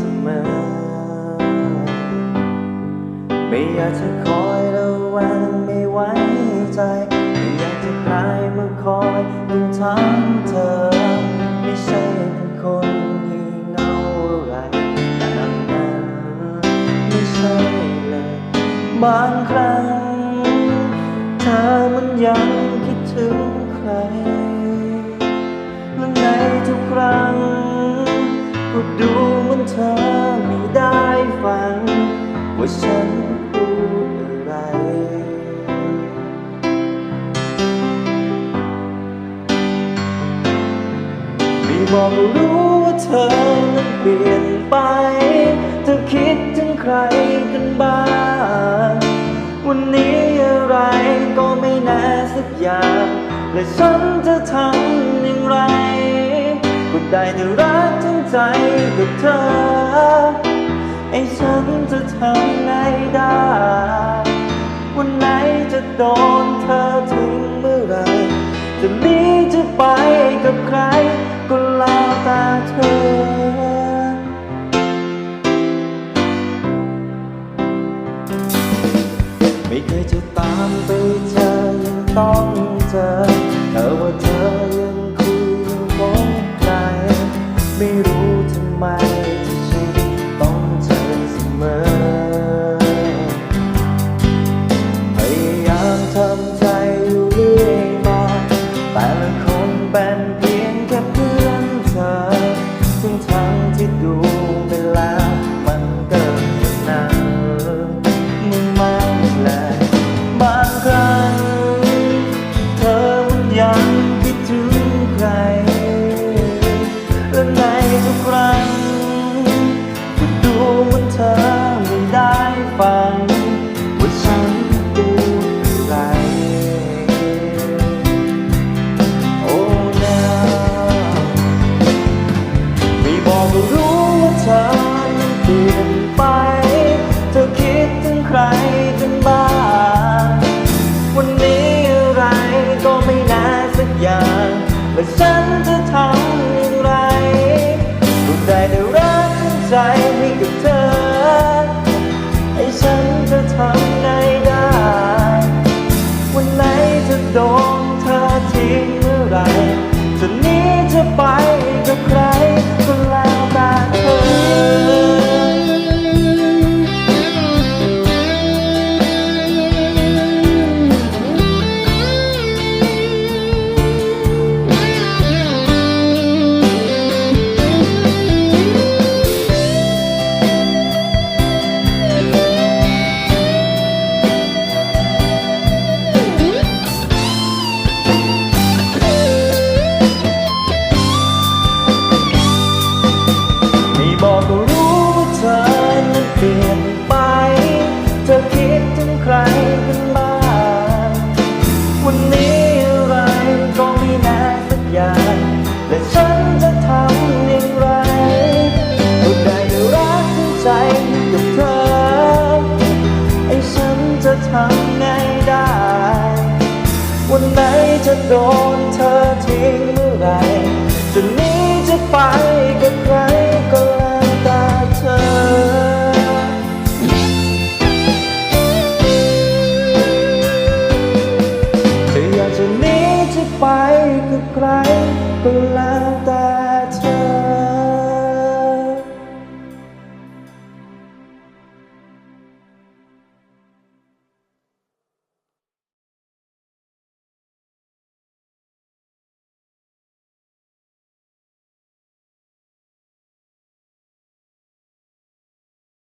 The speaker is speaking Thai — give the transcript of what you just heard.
สมอ ไม่อยากจะคอยระแวงไม่ไว้ใจ ไม่อยากจะกลายมาคอยดูทางเธอ ไม่ใช่เป็นคนที่เงาอะไรแต่นั้นไม่ใช่เลยบางครั้งเธอมันยังคิดถึงใครและในทุกครั้งก็ดู ว่าฉันพูดอะไร ไม่บอกรู้ว่าเธอนั้นเปลี่ยนไป เธอคิดถึงใครกันบ้าง วันนี้อะไรก็ไม่แน่สักอย่าง และฉันจะทำอย่างไรก็ได้แต่รักทั้งใจกับเธอ ไอ้ฉันจะทำไงได้ วันไหนจะโดนเธอถึงเมื่อไหรจะหนีจะไปกับใคร ก็แล้วแต่เธอไม่เคยจะตามไปเจอยังต้องเจอแต่ว่าเธอยังคุยยังคบใครไม่รู้ทำไม แต่ฉันจะทำอย่างไรก็ได้แต่รักใจให้กับเธอ ให้ฉันจะทำไงได้ วันไหนจะโดนเธอทิ้งเมื่อไรจะหนี้จะไปกับใคร จะโดนเธอทิ้งเมื่อไหรจะหนีจะไปกับใครก็แล้วแต่เธอเธออยากจะหนีจะไปกับใครก็แล้ว